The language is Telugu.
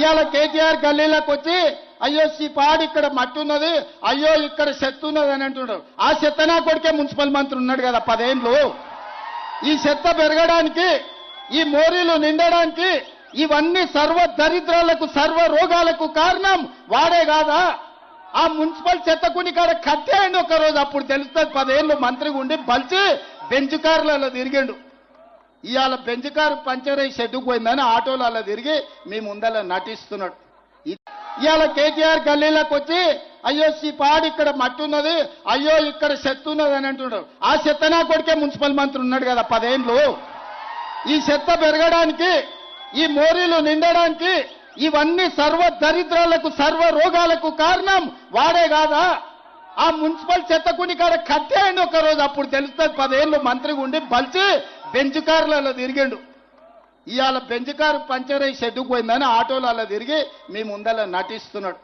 ఇవాళ కేటీఆర్ గల్లీలోకి వచ్చి అయ్యో ఈ పాడు ఇక్కడ మట్టి ఉన్నది అయ్యో ఇక్కడ చెత్త ఉన్నది అని అంటున్నాడు. ఆ చెత్త నా కొడుకే మున్సిపల్ మంత్రి ఉన్నాడు కదా పదేండ్లు. ఈ చెత్త పెరగడానికి ఈ మోరీలు నిండడానికి ఇవన్నీ సర్వ దరిద్రాలకు సర్వ రోగాలకు కారణం వాడే కాదా? ఆ మున్సిపల్ చెత్తకుని కాడ కట్టేయండి ఒకరోజు అప్పుడు తెలుస్తుంది పదేళ్ళు మంత్రిగా ఉండి బలిచి బెంచ్ కార్లలో తిరిగిండు. ఇవాళ బెంచ్ పంచర్ అయ్యి షెడ్డుకు పోయిందని ఆటోలు అలా తిరిగి మీ ముందల నటిస్తున్నాడు. ఇవాళ కేటీఆర్ గల్లీలోకి వచ్చి అయ్యో ఈ పాడు ఇక్కడ మట్టి ఉన్నది అయ్యో ఇక్కడ చెత్త ఉన్నది అని అంటున్నాడు. ఆ చెత్త నా కొడుకే మున్సిపల్ మంత్రి ఉన్నాడు కదా పదేండ్లు. ఈ చెత్త పెరగడానికి ఈ మోరీలు నిండడానికి ఇవన్నీ సర్వ దరిద్రాలకు సర్వ రోగాలకు కారణం వాడే కాదా? ఆ మున్సిపల్ చెత్తకుని కాడ కట్టేయండి ఒక రోజు అప్పుడు తెలుస్తుంది పదేళ్ళు మంత్రి ఉండి బలిచి బెంచ్ కార్లలో తిరిగిండు. ఇవాళ బెంచ్ కారు పంచర్ అయ్యి షెడ్డుకు పోయిందని ఆటోలు అలా తిరిగి మీ ముందల నటిస్తున్నాడు.